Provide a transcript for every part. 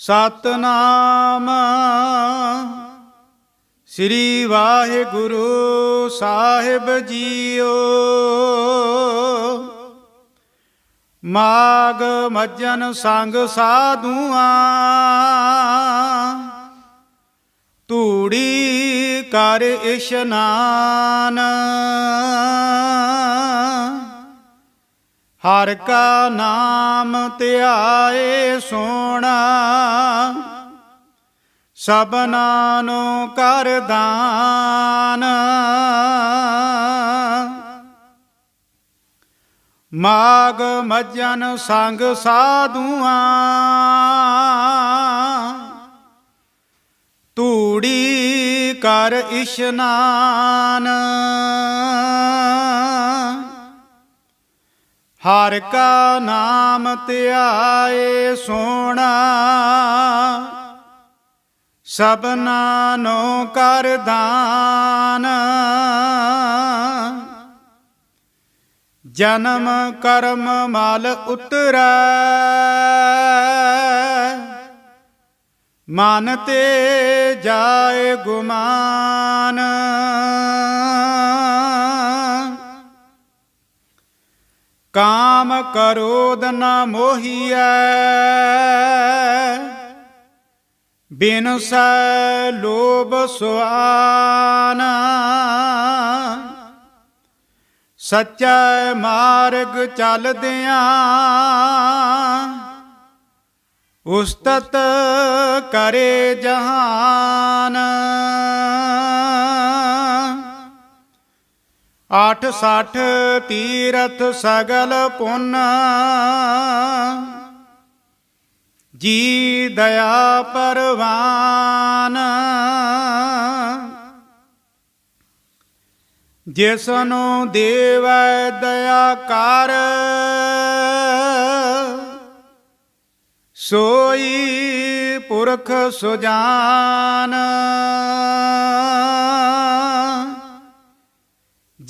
ਸਤਨਾਮ। ਸ੍ਰੀ ਵਾਹਿਗੁਰੂ ਸਾਹਿਬ ਜੀਓ। ਮਾਗ ਮੱਜਨ ਸੰਗ ਸਾਧੂਆਂ। ਧੂੜੀ ਕਰ ਇਸ਼ਨਾਨ। ਹਰ ਕਾ ਨਾਮ ਧਿਆਏ ਸੋਣਾ। ਸਬਨਾ ਨੂੰ ਕਰ ਦਾਨ। ਮਾਗ ਮੱਜਨ ਸੰਗ ਸਾਧੂਆਂ। ਤੂੜੀ ਕਰ ਇਸ਼ਨਾਨ। ਹਰ ਕਾ ਨਾਮ ਧਿਆਏ ਸੋਣਾ। ਸਬਨਾ ਨੂੰ ਕਰ ਦਾਨ। ਜਨਮ ਕਰਮ ਮਲ ਉਤਰੈ। ਮਨ ਤੇ ਜਾਏ ਗੁਮਾਨ। ਕਾਮ ਕਰੋਦ ਨ ਮੋਹੀਐ। ਬਿਨ ਲੋਭ ਸੁਆਨ। ਸੱਚਾ ਮਾਰਗ ਚੱਲਦਿਆਂ ਉਸਤਤ ਕਰੇ ਜਹਾਨ। ਆਠ ਸੱਠ ਤੀਰਥ ਸਗਲ ਪੁੰਨ। ਜੀ ਦਇਆ ਪਰਵਾਨ। ਜਿਸ ਨੂੰ ਦੇਵੈ ਦਇਆ ਕਰ, ਸੋਈ ਪੁਰਖ ਸੁਜਾਨ।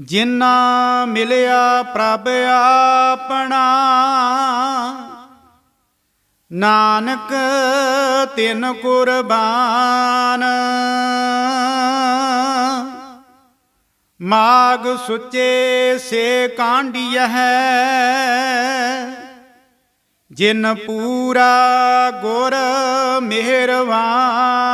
ਜਿਨਾ ਮਿਲਿਆ ਪ੍ਰਭ ਆਪਣਾ, ਨਾਨਕ ਤਿਨ ਕੁਰਬਾਨ। ਮਾਗ ਸੁੱਚੇ ਸੇ ਕਾਂਢੀਐ ਜਿਨ ਪੂਰਾ ਗੁਰ ਮਿਹਰਵਾਨ।